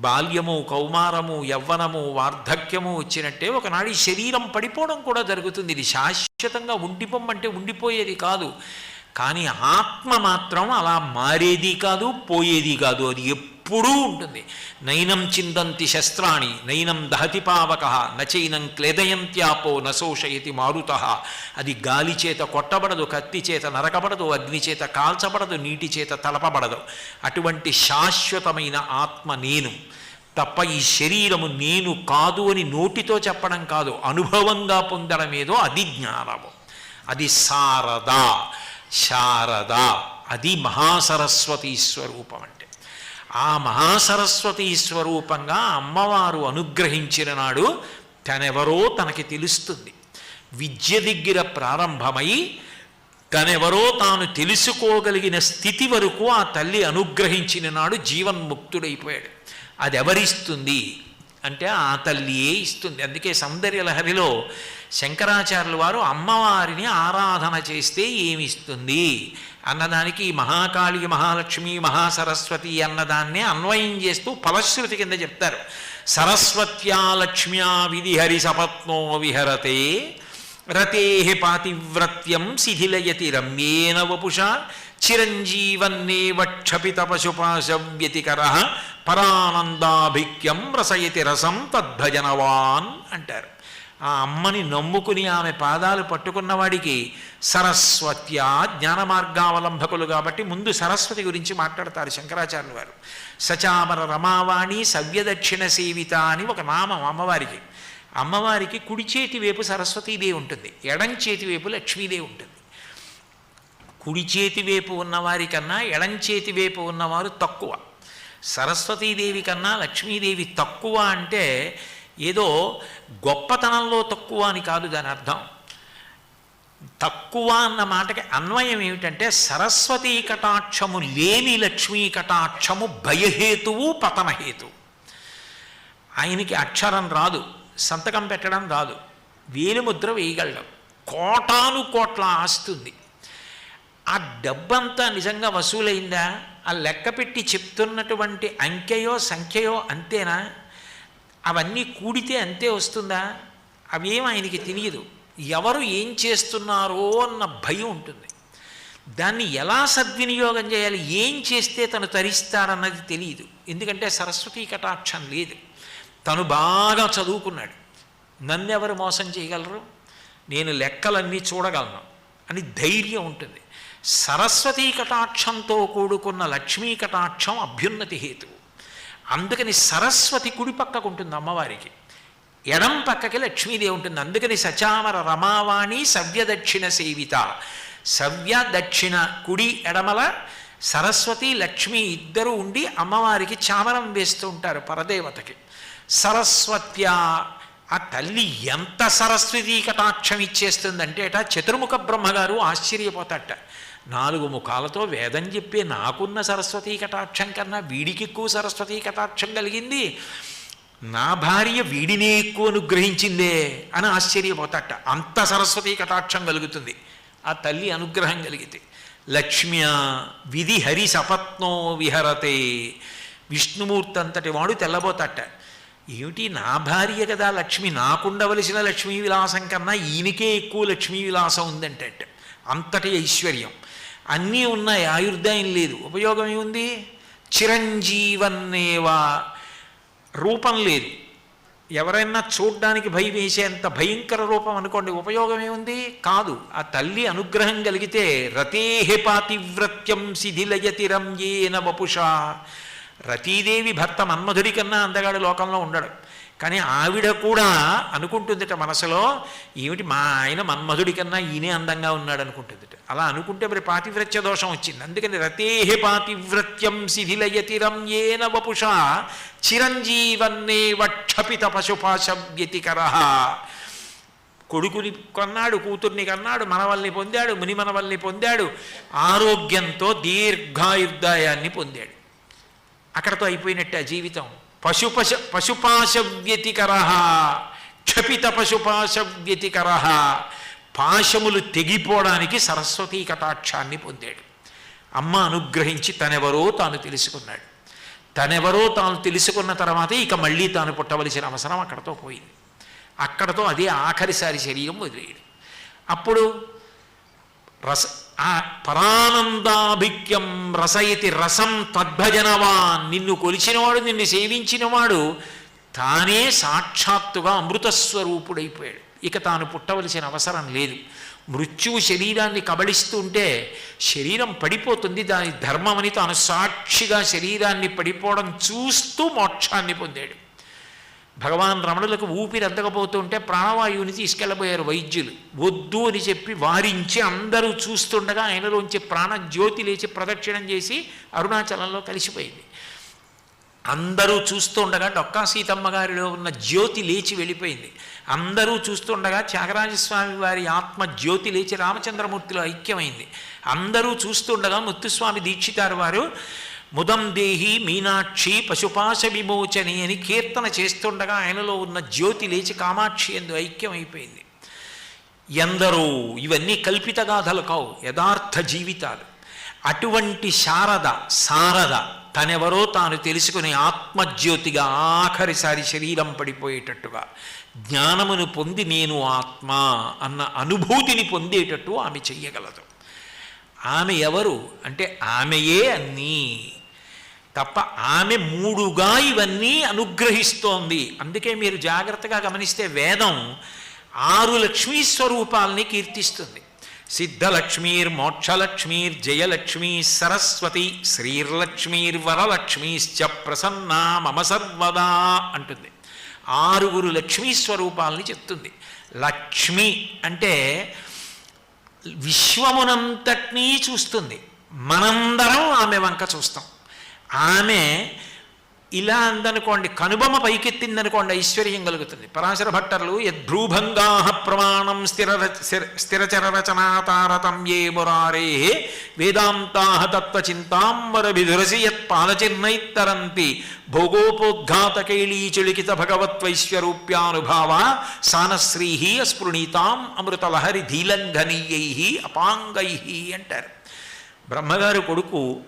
బాల్యము కౌమారము యవ్వనము వార్ధక్యము వచ్చినట్టే ఒకనాడు ఈ శరీరం పడిపోవడం కూడా జరుగుతుంది. ఇది శాశ్వతంగా ఉండిపోమంటే ఉండిపోయేది కాదు. కానీ ఆత్మ మాత్రం అలా మారేది కాదు పోయేది కాదు. అది ఉంటుంది. నైనం చిందంతి శస్త్రాణి నైనం దహతి పావక నచైనం క్లేదయంత్యాపో నశోషయతి మారుత. అది గాలి చేత కొట్టబడదు కత్తి చేత నరకబడదు అగ్ని చేత కాల్చబడదు నీటి చేత తలపబడదు. అటువంటి శాశ్వతమైన ఆత్మ నేను. తప్ప ఈ శరీరము నేను కాదు అని నోటితో చెప్పడం కాదు. అనుభవంగా పొందడమేదో అది జ్ఞానము. అది శారద శారద. అది మహాసరస్వతి స్వరూపం ఆ మహాసరస్వతి స్వరూపంగా అమ్మవారు అనుగ్రహించిన నాడు తనెవరో తనకి తెలుస్తుంది. విద్య దగ్గర ప్రారంభమై తనెవరో తాను తెలుసుకోగలిగిన స్థితి వరకు ఆ తల్లి అనుగ్రహించిన నాడు జీవన్ముక్తుడైపోయాడు. అది ఎవరిస్తుంది అంటే ఆ తల్లియే ఇస్తుంది. అందుకే సౌందర్యలహరిలో శంకరాచార్యుల వారు అమ్మవారిని ఆరాధన చేస్తే ఏమిస్తుంది? అన్నదానికి మహాకాళి మహాలక్ష్మి మహాసరస్వతి అన్నదాన్నే అన్వయం చేస్తూ ఫలశ్రుతి కింద చెప్తారు. సరస్వత్యా లక్ష్మ్యా విధిహరి సపత్నో విహరతే రతే పాతివ్రత్యం శిథిలయతి రమ్యేన వపుష చిరంజీవన్నేవ క్షపిత పశుపాశ పరానందాభిక్యం రసయతి రసం తద్భజనవాన్ అంటారు. ఆ అమ్మని నమ్ముకుని ఆమె పాదాలు పట్టుకున్నవాడికి సరస్వత్య జ్ఞాన మార్గావలంబకులు కాబట్టి ముందు సరస్వతి గురించి మాట్లాడతారు శంకరాచార్యులు వారు. సచామర రమావాణి సవ్యదక్షిణ సేవిత అని ఒక నామం అమ్మవారికి. అమ్మవారికి కుడి చేతి వైపు సరస్వతీదేవి ఉంటుంది. ఎడం చేతి వైపు లక్ష్మీదేవి ఉంటుంది. కుడి చేతి వైపు ఉన్నవారి కన్నా ఎడం చేతి వైపు ఉన్నవారు తక్కువ. సరస్వతీదేవి కన్నా లక్ష్మీదేవి తక్కువ అంటే ఏదో గొప్పతనంలో తక్కువ అని కాదు దాని అర్థం. తక్కువ అన్న మాటకి అన్వయం ఏమిటంటే సరస్వతీ కటాక్షము లేని లక్ష్మీ కటాక్షము భయహేతువు పతనహేతువు ఆయనకి అక్షరం రాదు సంతకం పెట్టడం రాదు వేలిముద్ర వేయగలడం. కోటాను కోట్ల ఆస్తుంది ఆ డబ్బంతా నిజంగా వసూలైందా? ఆ లెక్క పెట్టి చెప్తున్నటువంటి అంకెయో సంఖ్యయో అంతేనా? అవన్నీ కూడితే అంతే వస్తుందా? అవేం ఆయనకి తెలియదు. ఎవరు ఏం చేస్తున్నారో అన్న భయం ఉంటుంది. దాన్ని ఎలా సద్వినియోగం చేయాలి? ఏం చేస్తే తను తరిస్తాడన్నది తెలియదు. ఎందుకంటే సరస్వతీ కటాక్షం లేదు. తను బాగా చదువుకున్నాడు. నన్నెవరు మోసం చేయగలరు? నేను లెక్కలన్నీ చూడగలను అని ధైర్యం ఉంటుంది. సరస్వతీ కటాక్షంతో కూడుకున్న లక్ష్మీ కటాక్షం అభ్యున్నతి హేతు. అందుకని సరస్వతి కుడి పక్కకు ఉంటుంది అమ్మవారికి. ఎడం పక్కకి లక్ష్మీదేవి ఉంటుంది. అందుకని సచామర రమావాణి సవ్యదక్షిణ సేవిత. సవ్య దక్షిణ కుడి ఎడమల సరస్వతి లక్ష్మి ఇద్దరు ఉండి అమ్మవారికి చామరం వేస్తూ ఉంటారు పరదేవతకి. సరస్వత్యా ఆ తల్లి ఎంత సరస్వతీ కటాక్షం ఇచ్చేస్తుందంటే అట చతుర్ముఖ బ్రహ్మగారు ఆశ్చర్యపోతాట నాలుగు ముఖాలతో వేదం చెప్పే నాకున్న సరస్వతీ కటాక్షం కన్నా వీడికి ఎక్కువ సరస్వతీ కటాక్షం కలిగింది. నా భార్య వీడినే ఎక్కువ అనుగ్రహించిందే అని ఆశ్చర్యపోతాట అంత సరస్వతీ కటాక్షం కలుగుతుంది. ఆ తల్లి అనుగ్రహం కలిగితే లక్ష్మ్య విధి హరి సపత్నో విహరతే. విష్ణుమూర్తి అంతటి వాడు తెల్లబోతాట ఏమిటి? నా భార్య కదా లక్ష్మి నాకుండవలసిన లక్ష్మీ విలాసం కన్నా ఈయనకే ఎక్కువ లక్ష్మీ విలాసం ఉందంటే అంతటి ఐశ్వర్యం. అన్నీ ఉన్నాయి ఆయుర్దాయం లేదు. ఉపయోగం ఏముంది? చిరంజీవన్నేవా? రూపం లేదు. ఎవరైనా చూడ్డానికి భయం వేసేంత భయంకర రూపం అనుకోండి ఉపయోగం ఏముంది? కాదు. ఆ తల్లి అనుగ్రహం కలిగితే రతేహే పాతివ్రత్యం శిథిలయతిరం ఏన వపుషా. రతీదేవి భర్త మన్మధుడి కన్నా అందగాడు లోకంలో ఉండడు. కానీ ఆవిడ కూడా అనుకుంటుందిట మనసులో ఏమిటి మా ఆయన మన్మధుడి కన్నా ఈయనే అందంగా ఉన్నాడు అనుకుంటుందిట. అలా అనుకుంటే మరి పాతివ్రత్య దోషం వచ్చింది. అందుకని రతేహే పాతివ్రత్యం శిథిలయతిరం ఏన వపుష చిరంజీవన్నే వక్షపిత పశుపాశ వ్యతికర కొడుకుని కొన్నాడు కూతుర్ని కన్నాడు మనవల్ని పొందాడు మునిమనవల్ని పొందాడు ఆరోగ్యంతో దీర్ఘాయుర్దాయాన్ని పొందాడు. అక్కడతో అయిపోయినట్టు ఆ జీవితం. పశుపశ పశుపాశ వ్యతికర క్షపిత పశుపాశ వ్యతికర పాశములు తెగిపోవడానికి సరస్వతీ కటాక్షాన్ని పొందాడు. అమ్మ అనుగ్రహించి తనెవరో తాను తెలుసుకున్నాడు. తనెవరో తాను తెలుసుకున్న తర్వాత ఇక మళ్ళీ తాను పుట్టవలసిన అవసరం అక్కడతో పోయింది. అక్కడతో అదే ఆఖరిసారి శరీరం వదిలేయడు అప్పుడు రస ఆ పరానందాభిక్యం రసయతి రసం తద్భజనవాన్. నిన్ను కొలిచినవాడు నిన్ను సేవించినవాడు తానే సాక్షాత్తుగా అమృతస్వరూపుడైపోయాడు. ఇక తాను పుట్టవలసిన అవసరం లేదు. మృత్యువు శరీరాన్ని కబళిస్తుంటే శరీరం పడిపోతుంది. దాని ధర్మమని తాను సాక్షిగా శరీరాన్ని పడిపోవడం చూస్తూ మోక్షాన్ని పొందాడు. భగవాన్ రమణులకు ఊపిరి అందకపోతుంటే ప్రాణవాయువుని తీసుకెళ్ళబోయారు వైద్యులు. వద్దు అని చెప్పి వారించి అందరూ చూస్తుండగా ఆయనలోంచి ప్రాణజ్యోతి లేచి ప్రదక్షిణం చేసి అరుణాచలంలో కలిసిపోయింది. అందరూ చూస్తుండగా డొక్కా సీతమ్మ గారిలో ఉన్న జ్యోతి లేచి వెళ్ళిపోయింది. అందరూ చూస్తుండగా త్యాగరాజస్వామి వారి ఆత్మ జ్యోతి లేచి రామచంద్రమూర్తిలో ఐక్యమైంది. అందరూ చూస్తుండగా ముత్తుస్వామి దీక్షితారు వారు. ముదం దేహి మీనాక్షి పశుపాశ విమోచని అని కీర్తన చేస్తుండగా ఆయనలో ఉన్న జ్యోతి లేచి కామాక్షి ఎందు ఐక్యమైపోయింది. ఎందరో ఇవన్నీ కల్పిత గాథలు కావు యథార్థ జీవితాలు. అటువంటి శారద సారద తనెవరో తాను తెలుసుకుని ఆత్మజ్యోతిగా ఆఖరిసారి శరీరం పడిపోయేటట్టుగా జ్ఞానమును పొంది నేను ఆత్మ అన్న అనుభూతిని పొందేటట్టు ఆమె చెయ్యగలదు. ఆమె ఎవరు? అంటే ఆమెయే అన్నీ. తప్ప ఆమె మూడుగా ఇవన్నీ అనుగ్రహిస్తోంది. అందుకే మీరు జాగ్రత్తగా గమనిస్తే వేదం ఆరు లక్ష్మీ స్వరూపాల్ని కీర్తిస్తుంది. సిద్ధలక్ష్మీర్ మోక్షలక్ష్మీర్ జయలక్ష్మీ సరస్వతి శ్రీర్లక్ష్మీర్ వరలక్ష్మీశ్చ ప్రసన్నా మమ సర్వదా అంటుంది. ఆరుగురు లక్ష్మీ స్వరూపాలని చెప్తుంది. లక్ష్మి అంటే విశ్వమునంతటినీ చూస్తుంది. మనందరం ఆమె వంక చూస్తాం. ఆమె ఇలా అందనుకోండి కనుబొమ్మ పైకెత్తిందనుకోండి ఐశ్వర్యం కలుగుతుంది. పరాశర భట్టర్లు యద్భ్రూభంగా ప్రమాణం స్థిర స్థిరచర రచనాతారతం ఏ మురారే వేదాంతా తత్వచింతాంబర విధురసి యత్పాలచిన్నైత్తరంతి భోగోపోద్ఘాతకైళీచులికిత భగవత్వైశ్వరూప్యానుభావ సానశ్రీ అస్పృణీతాం అమృతలహరి ధీలంఘనీయై అపాంగై అంటారు. బ్రహ్మగారు కొడుకు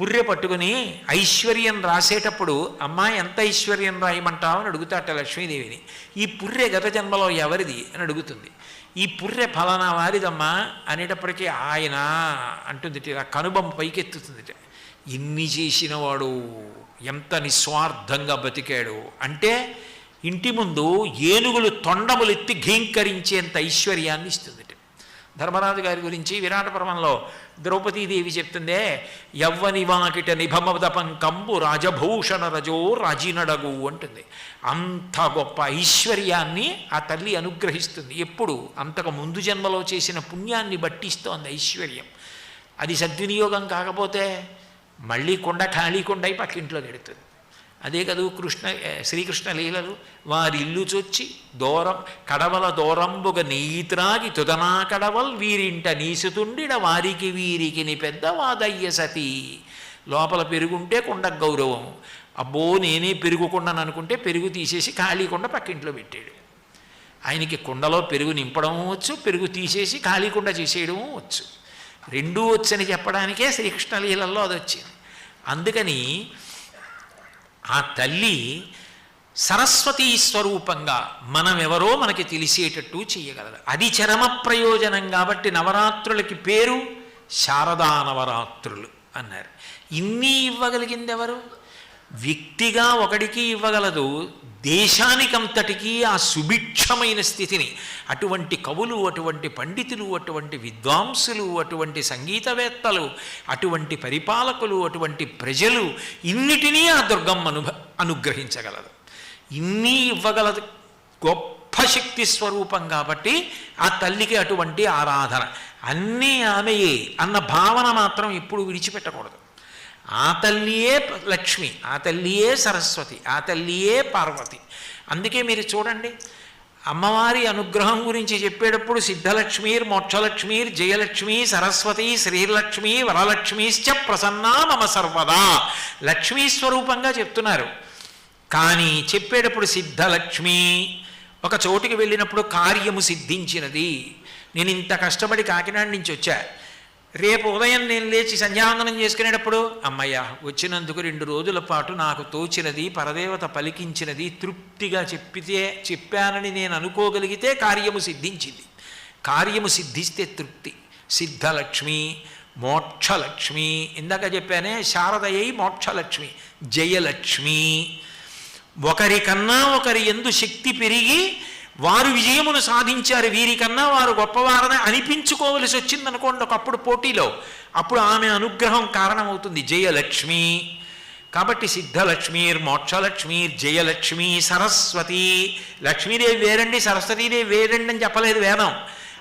పుర్రె పట్టుకుని ఐశ్వర్యం రాసేటప్పుడు అమ్మా ఎంత ఐశ్వర్యం రాయమంటావు? అని అడుగుతాట లక్ష్మీదేవిని. ఈ పుర్రె గత జన్మలో ఎవరిది? అని అడుగుతుంది. ఈ పుర్రె ఫలానా వారిదమ్మా? అనేటప్పటికీ ఆయన అంటుంది కనుబం కనుబొమ్మ పైకెత్తుతుంది ఇన్ని చేసినవాడు ఎంత నిస్వార్థంగా బతికాడు? అంటే ఇంటి ముందు ఏనుగులు తొండములెత్తి ఘీంకరించేంత ఐశ్వర్యాన్ని ఇస్తుంది ధర్మరాజు గారి గురించి విరాట పర్వంలో ద్రౌపదీదేవి చెప్తుందే యవ్వని వాకిట నిభమదపం కంబు రాజభూషణ రజో రాజినడగు అంటుంది. అంత గొప్ప ఐశ్వర్యాన్ని ఆ తల్లి అనుగ్రహిస్తుంది. ఎప్పుడు? అంతకు ముందు జన్మలో చేసిన పుణ్యాన్ని బట్టిస్తోంది ఐశ్వర్యం. అది సద్వినియోగం కాకపోతే మళ్ళీ కొండ ఖాళీ కొండ అయి పక్కింట్లో గెడుతుంది. అదే కదూ కృష్ణ శ్రీకృష్ణ లీలలు. వారి ఇల్లు చొచ్చి దూరం కడవల దూరంబుగ నెయ్యి త్రాగి తుదనా కడవల్ వీరింట నీసుతుండిడ వారికి వీరికి ని పెద్ద వాదయ్య సతీ. లోపల పెరుగుంటే కొండ గౌరవం. అబ్బో నేనే పెరుగుకుండాను అనుకుంటే పెరుగు తీసేసి ఖాళీ కొండ పక్కింట్లో పెట్టాడు. ఆయనకి కుండలో పెరుగు నింపడం వచ్చు పెరుగు తీసేసి ఖాళీ కుండ చేసేయడం వచ్చు. రెండూ వచ్చని చెప్పడానికే శ్రీకృష్ణ లీలల్లో అది వచ్చింది అందుకని ఆ తల్లి సరస్వతీ స్వరూపంగా మనమెవరో మనకి తెలిసేటట్టు చేయగలదు అది చరమ ప్రయోజనం కాబట్టి నవరాత్రులకి పేరు శారదా నవరాత్రులు అన్నారు. ఇన్ని ఇవ్వగలిగింది ఎవరు వ్యక్తిగా ఒకడికి ఇవ్వగలదు దేశానికంతటికీ ఆ సుభిక్షమైన స్థితిని. అటువంటి కవులు అటువంటి పండితులు అటువంటి విద్వాంసులు అటువంటి సంగీతవేత్తలు అటువంటి పరిపాలకులు అటువంటి ప్రజలు ఇన్నిటినీ ఆ దుర్గమ్మ అను అనుగ్రహించగలదు. ఇన్ని ఇవ్వగలదు. గొప్ప శక్తి స్వరూపం కాబట్టి ఆ తల్లికి అటువంటి ఆరాధన. అన్నీ ఆమెయే అన్న భావన మాత్రం ఎప్పుడు విడిచిపెట్టకూడదు. ఆ తల్లియే లక్ష్మి ఆ తల్లియే సరస్వతి ఆ తల్లియే పార్వతి. అందుకే మీరు చూడండి అమ్మవారి అనుగ్రహం గురించి చెప్పేటప్పుడు సిద్ధలక్ష్మీర్ మోక్షలక్ష్మీర్ జయలక్ష్మి సరస్వతి శ్రీలక్ష్మి వరలక్ష్మీశ్చ ప్రసన్నా మమ సర్వదా. లక్ష్మీ స్వరూపంగా చెప్తున్నారు. కానీ చెప్పేటప్పుడు సిద్ధలక్ష్మి ఒక చోటుకి వెళ్ళినప్పుడు కార్యము సిద్ధించినది. నేను ఇంత కష్టపడి కాకినాడ నుంచి వచ్చా. రేపు ఉదయం నేను లేచి సంధ్యావందనం చేసుకునేటప్పుడు అమ్మయ్య వచ్చినందుకు రెండు రోజుల పాటు నాకు తోచినది పరదేవత పలికించినది తృప్తిగా చెప్పితే చెప్పానని నేను అనుకోగలిగితే కార్యము సిద్ధించింది. కార్యము సిద్ధిస్తే తృప్తి. సిద్ధలక్ష్మి మోక్షలక్ష్మి ఇందాక చెప్పానే శారదయ్యి మోక్షలక్ష్మి జయలక్ష్మి. ఒకరికన్నా ఒకరి ఎందు శక్తి పెరిగి వారు విజయమును సాధించారు. వీరికన్నా వారు గొప్పవారని అనిపించుకోవలసి వచ్చిందనుకోండి ఒకప్పుడు పోటీలో. అప్పుడు ఆమె అనుగ్రహం కారణమవుతుంది. జయలక్ష్మి. కాబట్టి సిద్ధలక్ష్మీర్ మోక్షలక్ష్మీర్ జయలక్ష్మి సరస్వతి. లక్ష్మీదేవి వేరండి సరస్వతీదేవి వేరండి అని చెప్పలేదు వేదం.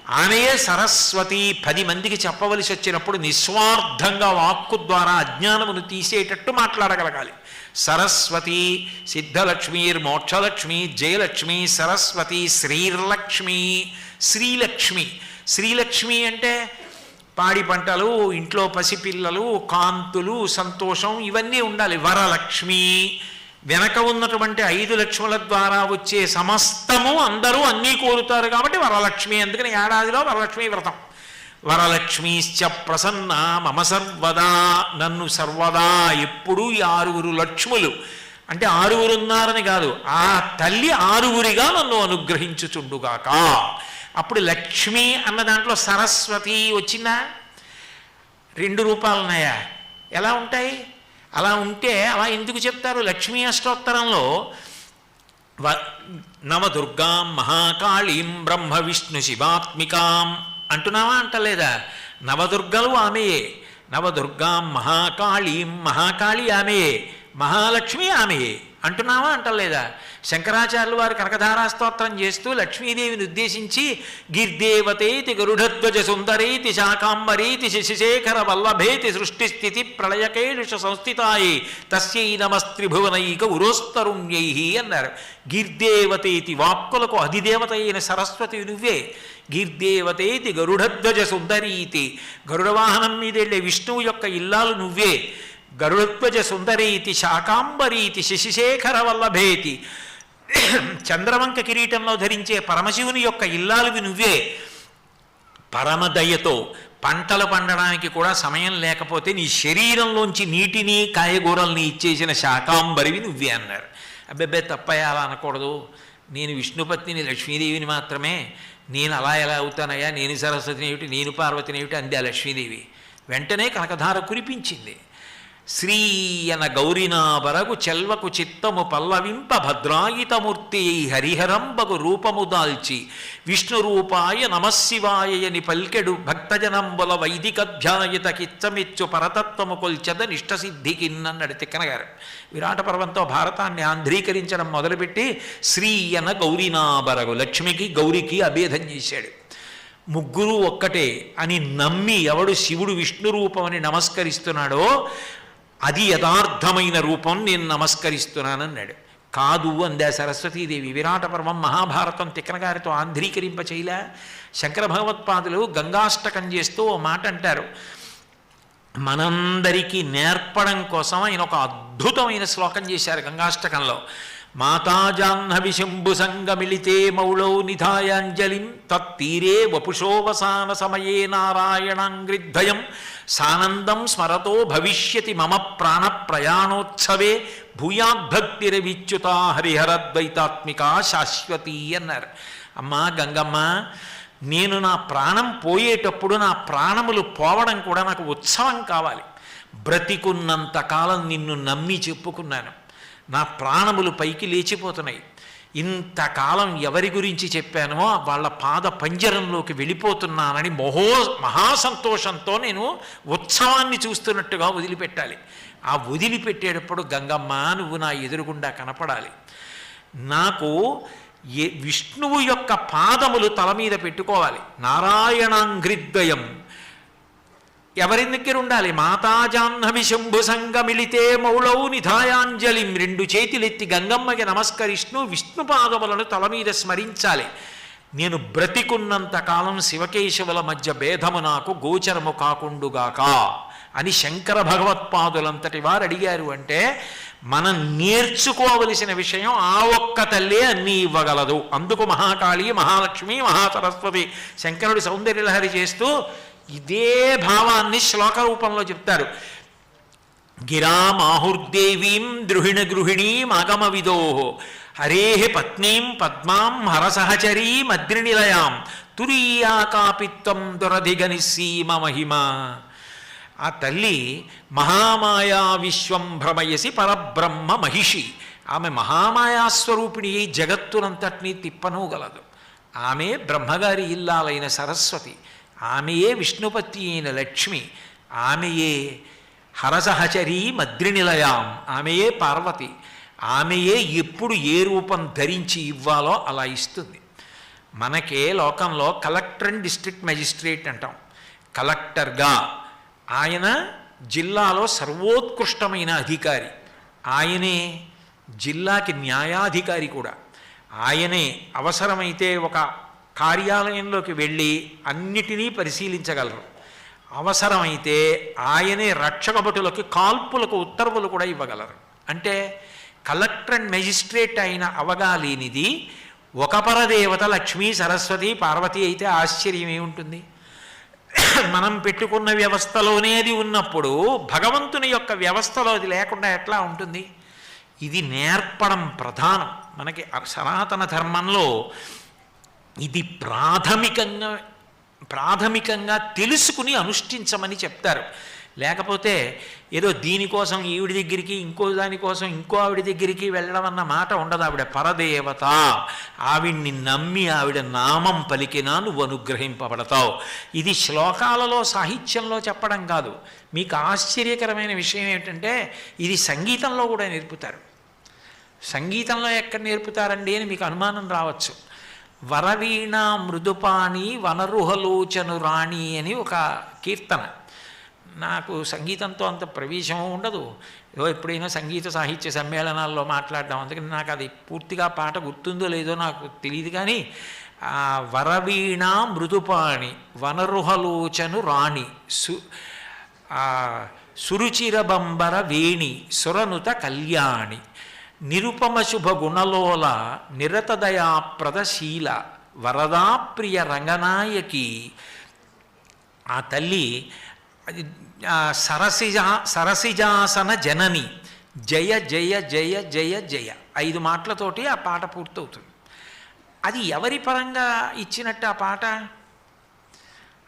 ఆమెయే సరస్వతి. పది మందికి చెప్పవలసి వచ్చినప్పుడు నిస్వార్థంగా వాక్కు ద్వారా అజ్ఞానమును తీసేటట్టు మాట్లాడగలగాలి. సరస్వతి సిద్ధలక్ష్మీర్ మోక్షలక్ష్మి జయలక్ష్మి సరస్వతి శ్రీర్లక్ష్మి శ్రీలక్ష్మి. శ్రీలక్ష్మి అంటే పాడి పంటలు ఇంట్లో పసిపిల్లలు కాంతులు సంతోషం ఇవన్నీ ఉండాలి. వరలక్ష్మి. వెనక ఉన్నటువంటి ఐదు లక్ష్ముల ద్వారా వచ్చే సమస్తము అందరూ అన్నీ కోరుతారు కాబట్టి వరలక్ష్మి. అందుకని ఏడాదిలో వరలక్ష్మి వ్రతం. వరలక్ష్మీశ్చ ప్రసన్న మమ సర్వదా. నన్ను సర్వదా ఎప్పుడూ ఈ ఆరుగురు లక్ష్ములు. అంటే ఆరుగురు ఉన్నారని కాదు ఆ తల్లి ఆరుగురిగా నన్ను అనుగ్రహించుచుండుగాక. అప్పుడు లక్ష్మి అన్న దాంట్లో సరస్వతి వచ్చిందా? రెండు రూపాలు ఉన్నాయా ఎలా ఉంటాయి? అలా ఉంటే అలా ఎందుకు చెప్తారు లక్ష్మీ అష్టోత్తరంలో? వ నవదుర్గాం మహాకాళీం బ్రహ్మ విష్ణు శివాత్మికాం. అంటున్నావా అంటలేదా? నవదుర్గలు ఆమెయే. నవదుర్గాం మహాకాళీం మహాకాళి ఆమెయే. మహాలక్ష్మి ఆమెయే. అంటున్నావా అంటలేదా? శంకరాచార్యులు వారు కనకధారా స్తోత్రం చేస్తూ లక్ష్మీదేవిని ఉద్దేశించి గిర్దేవతేతి గరుడధ్వజ సుందరేతి శాకాంబరీతి శశిశేఖర వల్లభేతి సృష్టి స్థితి ప్రళయకేష సంస్థితాయి తస్యై నమస్త్రిభువనైక ఉరోస్తరుణ్యై అన్నారు. గిర్దేవతేతి వాక్కులకు అధిదేవత అయిన సరస్వతి నువ్వే. గిర్దేవతేతి గరుడధ్వజ సుందరీతి. గరుడవాహనం మీద వెళ్ళే విష్ణువు యొక్క ఇల్లాలు నువ్వే. గరుడధ్వజ సుందరీతి శాకాంబరీతి శశిశేఖర వల్లభేతి చంద్రవంక కిరీటంలో ధరించే పరమశివుని యొక్క ఇల్లాలువి నువ్వే. పరమదయతో పంటలు పండడానికి కూడా సమయం లేకపోతే నీ శరీరంలోంచి నీటిని కాయగూరల్ని ఇచ్చేసిన శాకాంబరివి నువ్వే అన్నారు. అబ్బెబ్బే తప్పయ్యా అలా అనకూడదు. నేను విష్ణుపత్నిని లక్ష్మీదేవిని మాత్రమే. నేను అలా ఎలా అవుతానయ్యా? నేను సరస్వతిని ఏమిటి? నేను పార్వతిని ఏమిటి? అంది ఆ లక్ష్మీదేవి. వెంటనే కనకధార కురిపించింది. శ్రీయన గౌరినాబరగు చెల్వకు చిత్తము పల్లవింప భద్రాయితమూర్తి హరిహరంబగు రూపము దాల్చి విష్ణు రూపాయ నమశివాయని పల్కెడు భక్తజనంబుల వైదికధ్యాయత కిచ్చమెచ్చు పరతత్వము కొల్చెద నిష్టసిద్ధికిన్నన్నాడు తిక్కనగారు విరాట పర్వంతో భారతాన్ని ఆంధ్రీకరించడం మొదలుపెట్టి శ్రీయన గౌరినాబరగు లక్ష్మికి గౌరికి అభేదం చేశాడు. ముగ్గురు ఒక్కటే అని నమ్మి ఎవడు శివుడు విష్ణు రూపమని నమస్కరిస్తున్నాడో అది యథార్థమైన రూపం నేను నమస్కరిస్తున్నానన్నాడు. కాదు అందా సరస్వతీదేవి విరాట పర్వం మహాభారతం తిక్కనగారితో ఆంధ్రీకరింప చేయలే శంకర భగవత్పాదులు గంగాష్టకం చేస్తూ ఓ మాట అంటారు. మనందరికీ నేర్పడం కోసం ఆయన ఒక అద్భుతమైన శ్లోకం చేశారు గంగాష్టకంలో. మాతాజాహ్నవి శంభు సంగమిళితే మౌళౌ నిధాయాంజలిం తత్తీరే వపుషోవసాన సమయే నారాయణాంగ్రిద్ధయం. సానందం స్మరతో భవిష్యతి మమ ప్రాణ ప్రయాణోత్సవే భూయాద్భక్తిరవిచ్యుత హరిహరద్వైతాత్మిక శాశ్వతి అన్నారు అమ్మా గంగమ్మ నేను నా ప్రాణం పోయేటప్పుడు నా ప్రాణములు పోవడం కూడా నాకు ఉత్సవం కావాలి. బ్రతికున్నంత కాలం నిన్ను నమ్మి చెప్పుకున్నాను. నా ప్రాణములు పైకి లేచిపోతున్నాయి. ఇంతకాలం ఎవరి గురించి చెప్పానో వాళ్ళ పాద పంజరంలోకి వెళ్ళిపోతున్నానని మహో మహాసంతోషంతో నేను ఉత్సవాన్ని చూస్తున్నట్టుగా వదిలిపెట్టాలి. ఆ వదిలిపెట్టేటప్పుడు గంగమ్మ నువ్వు నా ఎదురుగుండా కనపడాలి. నాకు ఏ విష్ణువు యొక్క పాదములు తల మీద పెట్టుకోవాలి. నారాయణాంగ్రిద్వయం ఎవరి దగ్గర ఉండాలి? మాతాజాహ్నవి శంభు సంగమిళితే మౌళౌ నిధాయాంజలిం. రెండు చేతులెత్తి గంగమ్మకి నమస్కరిస్తూ విష్ణుపాదములను తల మీద స్మరించాలి. నేను బ్రతికున్నంత కాలం శివకేశవుల మధ్య భేదము నాకు గోచరము కాకుండుగాక అని శంకర భగవత్పాదులంతటి వారు అడిగారు అంటే మనం నేర్చుకోవలసిన విషయం ఆ ఒక్క తల్లే అన్నీ ఇవ్వగలదు. అందుకు మహాకాళి మహాలక్ష్మి మహాసరస్వతి శంకరుడు సౌందర్యలహరి చేస్తూ ఇదే భావాన్ని శ్లోక రూపంలో చెప్తారు. గిరామాహుర్దేవీం ద్రుహిణ గృహిణీం ఆగమవిదో హరే పత్నీం పద్మాం హరసహచరీం అద్రినిలయాం తురీయాకాపిత్వం దురధిగనిసీమ మహిమ ఆ తల్లి మహామాయా విశ్వం భ్రమయసి పరబ్రహ్మ మహిషి. ఆమె మహామాయాస్వరూపిణి జగత్తునంతటినీ తిప్పనూగలదు. ఆమె బ్రహ్మగారి ఇల్లాలైన సరస్వతి. ఆమెయే విష్ణుపతి అయిన లక్ష్మి ఆమెయే హరసహచరీ మద్రినిలయాం ఆమెయే పార్వతి ఆమెయే ఎప్పుడు ఏ రూపం ధరించి ఇవ్వాలో అలా ఇస్తుంది. మనకే లోకంలో కలెక్టర్ అండ్ డిస్ట్రిక్ట్ మెజిస్ట్రేట్ అంటాం. కలెక్టర్గా ఆయన జిల్లాలో సర్వోత్కృష్టమైన అధికారి. ఆయనే జిల్లాకి న్యాయాధికారి కూడా. ఆయనే అవసరమైతే ఒక కార్యాలయంలోకి వెళ్ళి అన్నిటినీ పరిశీలించగలరు. అవసరమైతే ఆయనే రక్షకబటులకు కాల్పులకు ఉత్తర్వులు కూడా ఇవ్వగలరు. అంటే కలెక్టర్ అండ్ మెజిస్ట్రేట్ అయిన అవగాలేనిది ఒక పరదేవత లక్ష్మీ సరస్వతి పార్వతి అయితే ఆశ్చర్యం ఏముంటుంది? మనం పెట్టుకున్న వ్యవస్థలోనే అది ఉన్నప్పుడు భగవంతుని యొక్క వ్యవస్థలో అది లేకుండా ఎట్లా ఉంటుంది? ఇది నేర్పడం ప్రధానం. మనకి సనాతన ధర్మంలో ఇది ప్రాథమికంగా ప్రాథమికంగా తెలుసుకుని అనుష్ఠించమని చెప్తారు. లేకపోతే ఏదో దీనికోసం ఈవిడి దగ్గరికి ఇంకో దానికోసం ఇంకో ఆవిడ దగ్గరికి వెళ్ళడం అన్న మాట ఉండదు ఆవిడ. పరదేవత ఆవిడ్ని నమ్మి ఆవిడ నామం పలికినా నువ్వు అనుగ్రహింపబడతావు. ఇది శ్లోకాలలో సాహిత్యంలో చెప్పడం కాదు. మీకు ఆశ్చర్యకరమైన విషయం ఏమిటంటే ఇది సంగీతంలో కూడా నేర్పుతారు. సంగీతంలో ఎక్కడ నేర్పుతారండి అని మీకు అనుమానం రావచ్చు. వరవీణ మృదుపాణి వనరుహలోచను రాణి అని ఒక కీర్తన. నాకు సంగీతంతో అంత ప్రవేశం ఉండదు. ఏదో ఎప్పుడైనా సంగీత సాహిత్య సమ్మేళనాల్లో మాట్లాడడం అందుకని నాకు అది పూర్తిగా పాట గుర్తుందో లేదో నాకు తెలియదు కానీ వరవీణ మృదుపాణి వనరుహలోచను రాణి సు సురుచిరబంబర వేణి సురనుత కళ్యాణి నిరుపమ శుభ గుణలోల నిరతదయాప్రదశీల వరదాప్రియ రంగనాయకి. ఆ తల్లి సరసిజా సరసిజాసన జనని. జయ జయ జయ జయ జయ. ఐదు మాటలతోటి ఆ పాట పూర్తవుతుంది. అది ఎవరి పరంగా ఇచ్చినట్టు ఆ పాట?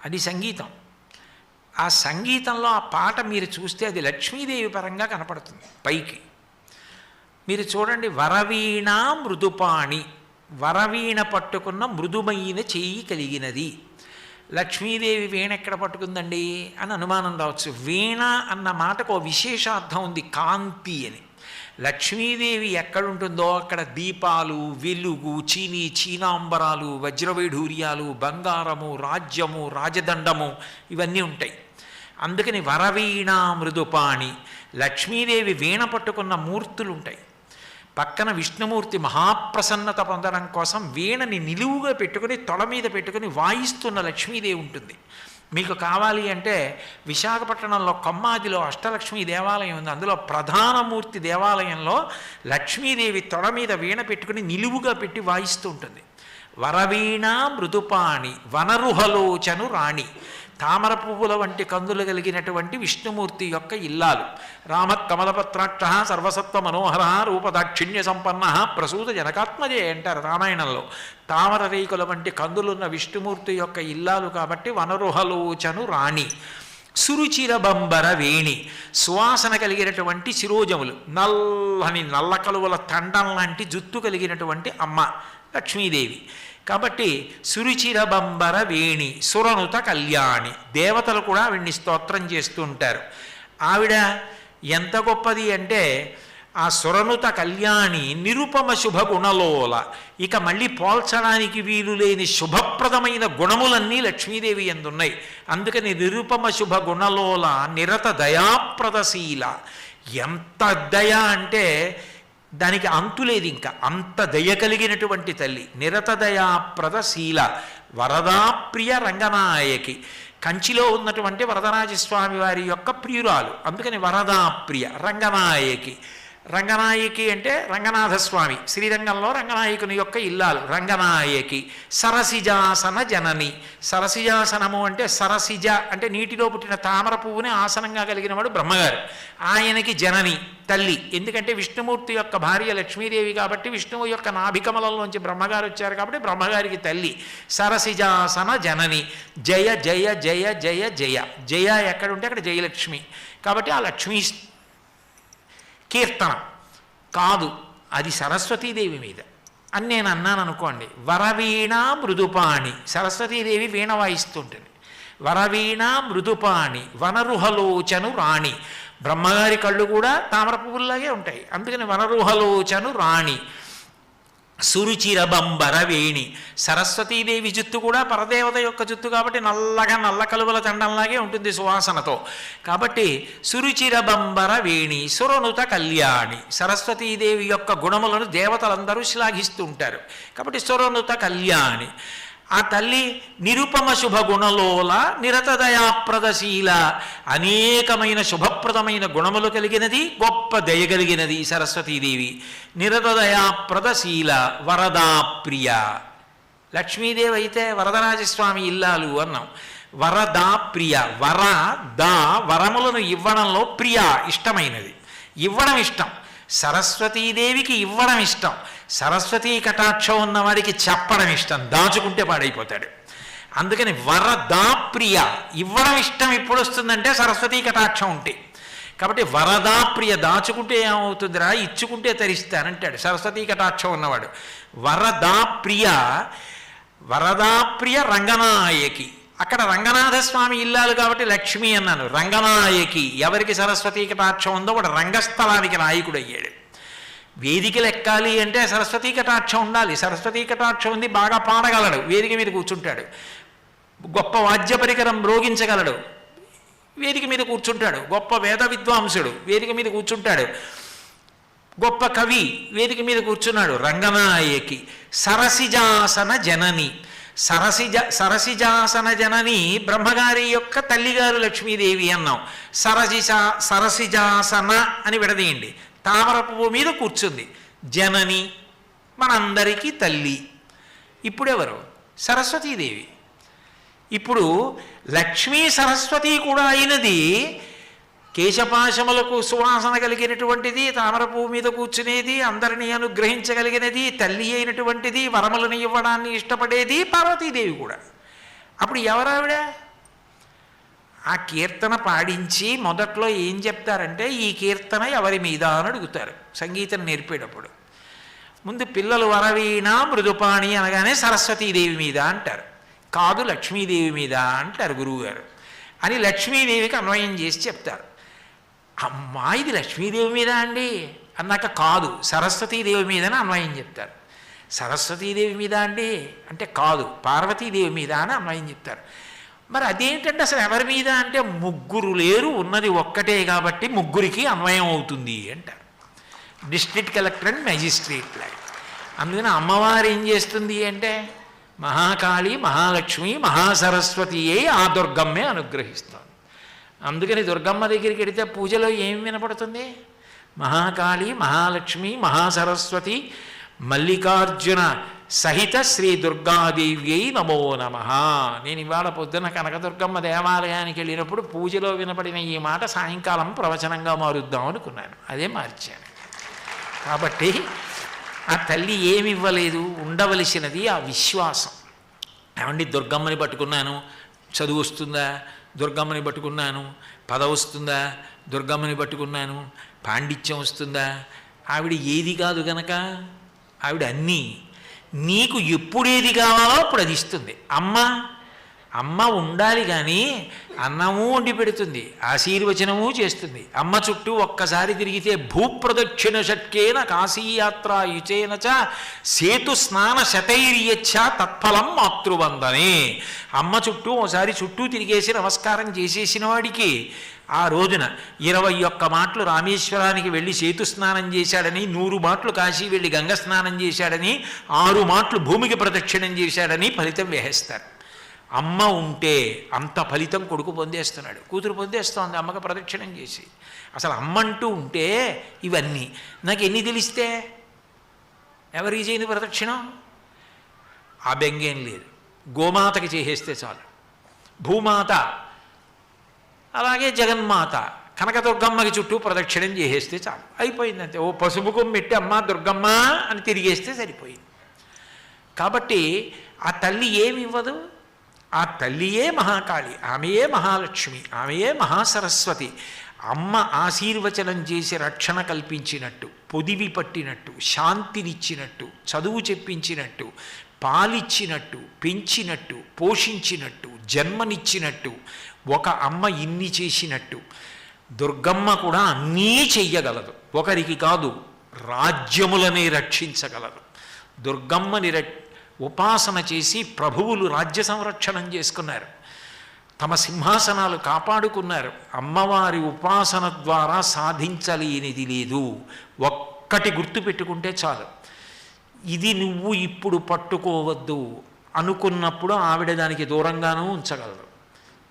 అది సంగీతం. ఆ సంగీతంలో ఆ పాట మీరు చూస్తే అది లక్ష్మీదేవి పరంగా కనపడుతుంది పైకి. మీరు చూడండి వరవీణ మృదుపాణి. వరవీణ పట్టుకున్న మృదుమైన చెయ్యి కలిగినది. లక్ష్మీదేవి వీణ ఎక్కడ పట్టుకుందండి? అని అనుమానం రావచ్చు. వీణ అన్న మాటకు విశేషార్థం ఉంది కాంతి అని. లక్ష్మీదేవి ఎక్కడుంటుందో అక్కడ దీపాలు వెలుగు చీని చీనాంబరాలు వజ్రవైఢూర్యాలు బంగారము రాజ్యము రాజదండము ఇవన్నీ ఉంటాయి. అందుకని వరవీణ మృదుపాణి. లక్ష్మీదేవి వీణ పట్టుకున్న మూర్తులు ఉంటాయి పక్కన విష్ణుమూర్తి మహాప్రసన్నత పొందడం కోసం వీణని నిలువుగా పెట్టుకుని తొల మీద పెట్టుకుని వాయిస్తున్న లక్ష్మీదేవి ఉంటుంది. మీకు కావాలి అంటే విశాఖపట్నంలో కొమ్మాదిలో అష్టలక్ష్మి దేవాలయం ఉంది. అందులో ప్రధానమూర్తి దేవాలయంలో లక్ష్మీదేవి తొడ మీద వీణ పెట్టుకుని నిలువుగా పెట్టి వాయిస్తూ ఉంటుంది. వరవీణ మృదుపాణి వనరుహలోచను రాణి. తామర పువ్వుల వంటి కందులు కలిగినటువంటి విష్ణుమూర్తి యొక్క ఇల్లాలు. రామ కమలపత్రాక్ష సర్వసత్వ మనోహర రూపదాక్షిణ్య సంపన్న ప్రసూత జనకాత్మజే అంటారు రామాయణంలో. తామర రేకుల వంటి కందులున్న విష్ణుమూర్తి యొక్క ఇల్లాలు కాబట్టి వనరుహలోచను రాణి. సురుచిరబంబర వేణి. సువాసన కలిగినటువంటి శిరోజములు. నల్లని నల్ల కలువల తండం లాంటి జుత్తు కలిగినటువంటి అమ్మ లక్ష్మీదేవి. కాబట్టి సురుచిరబంబర వేణి సురనుత కళ్యాణి. దేవతలు కూడా ఆవిడ్ని స్తోత్రం చేస్తూ ఉంటారు ఆవిడ ఎంత గొప్పది అంటే ఆ సురనుత కళ్యాణి నిరుపమ శుభ గుణలోల ఇక మళ్ళీ పోల్చడానికి వీలు లేని శుభప్రదమైన గుణములన్నీ లక్ష్మీదేవి ఎందున్నాయి? అందుకని నిరుపమ శుభ గుణలోల నిరత దయాప్రదశీల. ఎంత దయ అంటే దానికి అంతులేదు ఇంకా. అంత దయ కలిగినటువంటి తల్లి నిరత దయాప్రదశీల వరదాప్రియ రంగనాయకి. కంచిలో ఉన్నటువంటి వరదరాజస్వామి వారి యొక్క ప్రియురాలు. అందుకని వరదాప్రియ రంగనాయకి. రంగనాయకి అంటే రంగనాథస్వామి. శ్రీరంగంలో రంగనాయకుని యొక్క ఇల్లాలు. రంగనాయకి. సరసిజాసన జనని. సరసిజాసనము అంటే సరసిజ అంటే నీటిలో పుట్టిన తామర పువ్వుని ఆసనంగా కలిగిన వాడు బ్రహ్మగారు. ఆయనకి జనని తల్లి. ఎందుకంటే విష్ణుమూర్తి యొక్క భార్య లక్ష్మీదేవి కాబట్టి విష్ణువు యొక్క నాభికమలంలోంచి బ్రహ్మగారు వచ్చారు కాబట్టి బ్రహ్మగారికి తల్లి. సరసిజాసన జనని. జయ జయ జయ జయ జయ. జయ ఎక్కడుంటే అక్కడ జయలక్ష్మి. కాబట్టి ఆ లక్ష్మీ కీర్తన. కాదు అది సరస్వతీదేవి మీద. అని నేను అన్నాను అనుకోండి వరవీణ మృదుపాణి. సరస్వతీదేవి వీణ వాయిస్తుంటుంది. వరవీణ మృదుపాణి వనరుహలోచను రాణి. బ్రహ్మగారి కళ్ళు కూడా తామర పువ్వుల్లాగే ఉంటాయి. అందుకని వనరుహలోచను రాణి. సురుచిరబంబర వేణి సరస్వతీదేవి జుత్తు కూడా పరదేవత యొక్క జుత్తు కాబట్టి నల్లగా నల్ల కలువల తండంలాగే ఉంటుంది సువాసనతో. కాబట్టి సురుచిరబంబర వేణి సురనుత కళ్యాణి సరస్వతీదేవి యొక్క గుణములను దేవతలందరూ శ్లాఘిస్తూ ఉంటారు కాబట్టి సురనుత కళ్యాణి ఆ తల్లి నిరుపమ శుభ గుణలోల నిరతదయాప్రదశీల అనేకమైన శుభప్రదమైన గుణములు కలిగినది గొప్ప దయగలిగినది సరస్వతీదేవి. నిరతదయాప్రదశీల వరదాప్రియ. లక్ష్మీదేవి అయితే వరదరాజస్వామి ఇల్లాలు అన్నాం. వరదా ప్రియ వర దా వరములను ఇవ్వడంలో ప్రియ ఇష్టమైనది. ఇవ్వడం ఇష్టం. సరస్వతీదేవికి ఇవ్వడం ఇష్టం. సరస్వతీ కటాక్షం ఉన్నవాడికి చెప్పడం ఇష్టం దాచుకుంటే పాడైపోతాడు. అందుకని వరదాప్రియ ఇవ్వడం ఇష్టం ఎప్పుడు వస్తుందంటే సరస్వతీ కటాక్షం ఉంటే. కాబట్టి వరదాప్రియ దాచుకుంటే ఏమవుతుందిరా? ఇచ్చుకుంటే తరిస్తానంటాడు సరస్వతీ కటాక్షం ఉన్నవాడు. వరదా ప్రియ రంగనాయకి. అక్కడ రంగనాథస్వామి ఇల్లాలు కాబట్టి లక్ష్మి అన్నాను. రంగనాయకి. ఎవరికి సరస్వతీ కటాక్షం ఉందో వాడు రంగస్థలానికి నాయకుడు అయ్యాడు వేదికలు ఎక్కాలి అంటే సరస్వతీ కటాక్షం ఉండాలి. సరస్వతీ కటాక్షం ఉంది బాగా పాడగలడు. వేదిక మీద కూర్చుంటాడు. గొప్ప వాద్య పరికరం రోగించగలడు. వేదిక మీద కూర్చుంటాడు. గొప్ప వేద విద్వాంసుడు వేదిక మీద కూర్చుంటాడు. గొప్ప కవి వేదిక మీద కూర్చున్నాడు. రంగనాయకి. సరసిజాసన జనని. సరసిజ సరసిజాసన జనని బ్రహ్మగారి యొక్క తల్లిగారు లక్ష్మీదేవి అన్నాం. సరసిజా సరసిజాసన అని విడదీయండి. తామర పువ్వు మీద కూర్చుంది. జనని మనందరికీ తల్లి. ఇప్పుడెవరు? సరస్వతీదేవి. ఇప్పుడు లక్ష్మీ సరస్వతి కూడా అయినది కేశపాశములకు సువాసన కలిగినటువంటిది తామర పువ్వు మీద కూర్చునేది అందరినీ అనుగ్రహించగలిగినది తల్లి అయినటువంటిది వరములను ఇవ్వడాన్ని ఇష్టపడేది పార్వతీదేవి కూడా. అప్పుడు ఎవరావిడ? ఆ కీర్తన పాడించి మొదట్లో ఏం చెప్తారంటే ఈ కీర్తన ఎవరి మీద? అని అడుగుతారు సంగీతం నేర్పేటప్పుడు. ముందు పిల్లలు వరవీణ మృదుపాణి అనగానే సరస్వతీదేవి మీద అంటారు. కాదు లక్ష్మీదేవి మీద? అంటారు గురువుగారు. అని లక్ష్మీదేవికి అన్వయం చేసి చెప్తారు. అమ్మా ఇది లక్ష్మీదేవి మీద అండి? అన్నాక కాదు సరస్వతీదేవి మీదని అన్వయం చెప్తారు. సరస్వతీదేవి మీద అండి? అంటే కాదు పార్వతీదేవి మీద అని అన్వయం చెప్తారు. మరి అదేంటంటే అసలు ఎవరి మీద అంటే ముగ్గురు లేరు ఉన్నది ఒక్కటే కాబట్టి ముగ్గురికి అన్వయం అవుతుంది అంటారు. డిస్ట్రిక్ట్ కలెక్టర్ అండ్ మెజిస్ట్రేట్ లాగా. అందుకని అమ్మవారు ఏం చేస్తుంది అంటే మహాకాళి మహాలక్ష్మి మహాసరస్వతి అయి ఆ దుర్గమ్మే అనుగ్రహిస్తాను. అందుకని దుర్గమ్మ దగ్గరికి వెడితే పూజలో ఏం వినపడుతుంది? మహాకాళి మహాలక్ష్మి మహాసరస్వతి మల్లికార్జున సహిత శ్రీ దుర్గాదేవ్యై నమో నమ. నేను ఇవాళ పొద్దున కనకదుర్గమ్మ దేవాలయానికి వెళ్ళినప్పుడు పూజలో వినపడిన ఈ మాట సాయంకాలం ప్రవచనంగా మారుద్దాం అనుకున్నాను. అదే మార్చాను. కాబట్టి ఆ తల్లి ఏమివ్వలేదు ఉండవలసినది ఆ విశ్వాసం. ఏమండి దుర్గమ్మని పట్టుకున్నాను చదువు వస్తుందా? దుర్గమ్మని పట్టుకున్నాను పద వస్తుందా? దుర్గమ్మని పట్టుకున్నాను పాండిత్యం వస్తుందా? ఆవిడ ఏది కాదు గనక ఆవిడ అన్నీ నీకు ఎప్పుడేది కావాలో అప్పుడు అది ఇస్తుంది. అమ్మ అమ్మ ఉండాలి కానీ అన్నము వండి పెడుతుంది ఆశీర్వచనము చేస్తుంది. అమ్మ చుట్టూ ఒక్కసారి తిరిగితే భూప్రదక్షిణ షట్కేన కాశీయాత్ర యుచేన చ సేతు స్నాన శతైర్యచ్చ తత్ఫలం మాతృవందనే. అమ్మ చుట్టూ ఒకసారి చుట్టూ తిరిగేసి నమస్కారం చేసేసిన వాడికి ఆ రోజున ఇరవై ఒక్క మాటలు రామేశ్వరానికి వెళ్ళి సేతు స్నానం చేశాడని నూరు మాటలు కాశీ వెళ్ళి గంగ స్నానం చేశాడని ఆరు మాటలు భూమికి ప్రదక్షిణం చేశాడని ఫలితం వేసేస్తారు. అమ్మ ఉంటే అంత ఫలితం కొడుకు పొందేస్తున్నాడు. కూతురు పొందేస్తోంది అమ్మకి ప్రదక్షిణం చేసి. అసలు అమ్మంటూ ఉంటే ఇవన్నీ. నాకు ఎన్ని తెలిస్తే? ఎవరికి చేయని ప్రదక్షిణం? ఆ బెంగేం లేదు. గోమాతకి చేసేస్తే చాలు. భూమాత అలాగే జగన్మాత కనకదుర్గమ్మకి చుట్టూ ప్రదక్షిణం చేసేస్తే చాలు. అయిపోయిందంతే. ఓ పసుపు కొమ్మెట్టి అమ్మ దుర్గమ్మ అని తిరిగేస్తే సరిపోయింది. కాబట్టి ఆ తల్లి ఏమి ఇవ్వదు ఆ తల్లియే మహాకాళి ఆమెయే మహాలక్ష్మి ఆమెయే మహాసరస్వతి. అమ్మ ఆశీర్వచనం చేసి రక్షణ కల్పించినట్టు పొదివి పట్టినట్టు శాంతినిచ్చినట్టు చదువు చెప్పించినట్టు పాలిచ్చినట్టు పెంచినట్టు పోషించినట్టు జన్మనిచ్చినట్టు ఒక అమ్మ ఇన్ని చేసినట్టు దుర్గమ్మ కూడా అన్నీ చెయ్యగలదు. ఒకరికి కాదు రాజ్యములనే రక్షించగలదు. దుర్గమ్మని ఉపాసన చేసి ప్రభువులు రాజ్య సంరక్షణం చేసుకున్నారు. తమ సింహాసనాలు కాపాడుకున్నారు. అమ్మవారి ఉపాసన ద్వారా సాధించలేనిది లేదు. ఒక్కటి గుర్తుపెట్టుకుంటే చాలు. ఇది నువ్వు ఇప్పుడు పట్టుకోవద్దు అనుకున్నప్పుడు ఆవిడ దానికి దూరంగానూ ఉంచగలదు.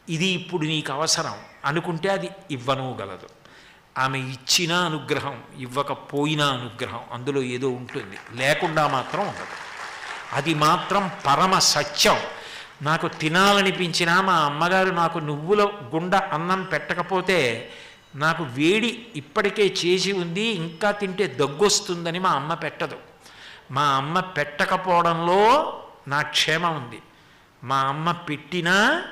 ఇది ఇప్పుడు నీకు అవసరం. అనుకుంటే అది ఇవ్వను గలదు ఆమె ఇచ్చిన అనుగ్రహం ఇవ్వకపోయినా అనుగ్రహం అందులో ఏదో ఉంటుంది. లేకుండా మాత్రం ఉండదు. అది మాత్రం పరమ సత్యం. నాకు తినాలనిపించినా మా అమ్మగారు నాకు నువ్వుల గుండ అన్నం పెట్టకపోతే నాకు వేడి ఇప్పటికే చేసి ఉంది ఇంకా తింటే దగ్గొస్తుందని మా అమ్మ పెట్టదు. మా అమ్మ పెట్టకపోవడంలో నా క్షేమం ఉంది. మా అమ్మ పెట్టినా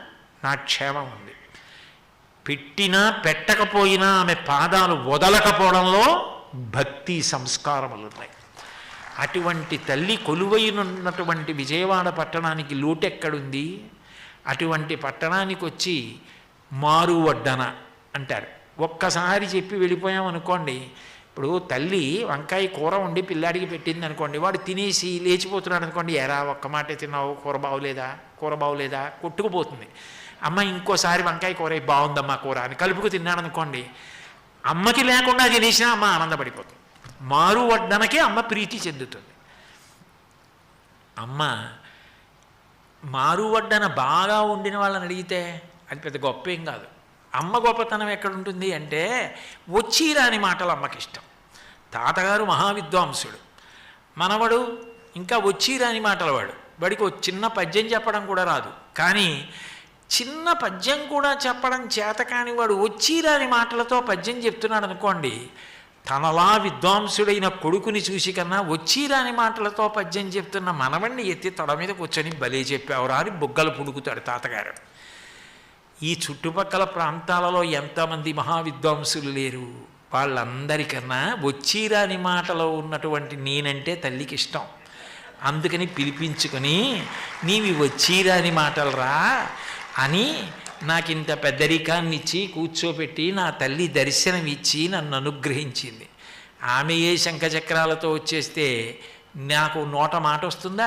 నా క్షేమం ఉంది. పెట్టినా పెట్టకపోయినా ఆమె పాదాలు వదలకపోవడంలో భక్తి సంస్కారములు ఉన్నాయి అటువంటి తల్లి కొలువైనటువంటి విజయవాడ పట్టణానికి లోటెక్కడుంది. అటువంటి పట్టణానికి వచ్చి మారువడ్డన అంటారు. ఒక్కసారి చెప్పి వెళ్ళిపోయాం అనుకోండి. ఇప్పుడు తల్లి వంకాయ కూర వండి పిల్లాడికి పెట్టింది అనుకోండి. వాడు తినేసి లేచిపోతున్నాడు అనుకోండి. ఎరా ఒక్క మాటే తిన్నావు? కూర బావులేదా కూర బాగోలేదా? కొట్టుకుపోతుంది. అమ్మ ఇంకోసారి వంకాయ కూర బాగుందమ్మా కూర అని కలుపుకు తిన్నాడు అనుకోండి అమ్మకి లేకుండా తినేసినా అమ్మ ఆనందపడిపోతుంది. మారు వడ్డనకే అమ్మ ప్రీతి చెందుతుంది. అమ్మ మారు వడ్డన బాగా వండిన వాళ్ళని అడిగితే అది పెద్ద గొప్ప ఏం కాదు. అమ్మ గొప్పతనం ఎక్కడ ఉంటుంది అంటే వచ్చి రాని మాటలు అమ్మకి ఇష్టం తాతగారు మహావిద్వాంసుడు. మనవడు ఇంకా వచ్చి రాని మాటల వాడు వాడికి ఒక చిన్న పద్యం చెప్పడం కూడా రాదు. కానీ చిన్న పద్యం కూడా చెప్పడం చేత కాని వాడు వచ్చిరాని మాటలతో పద్యం చెప్తున్నాడు అనుకోండి తనలా విద్వాంసుడైన కొడుకుని చూసి కన్నా వచ్చిరాని మాటలతో పద్యం చెప్తున్న మనవణ్ణి ఎత్తి తొడ మీద కూర్చొని బలే చెప్పేవరా అని బుగ్గలు పుడుకుతాడు తాతగారు. ఈ చుట్టుపక్కల ప్రాంతాలలో ఎంతమంది మహావిద్వాంసులు లేరు? వాళ్ళందరికన్నా వచ్చిరాని మాటలో ఉన్నటువంటి నేనంటే తల్లికి ఇష్టం. అందుకని పిలిపించుకొని నీవి వచ్చిరాని మాటలు రా అని నాకింత పెద్దరికాన్ని ఇచ్చి కూర్చోబెట్టి నా తల్లి దర్శనం ఇచ్చి నన్ను అనుగ్రహించింది. ఆమె ఏ శంఖచక్రాలతో వచ్చేస్తే నాకు నోట మాట వస్తుందా?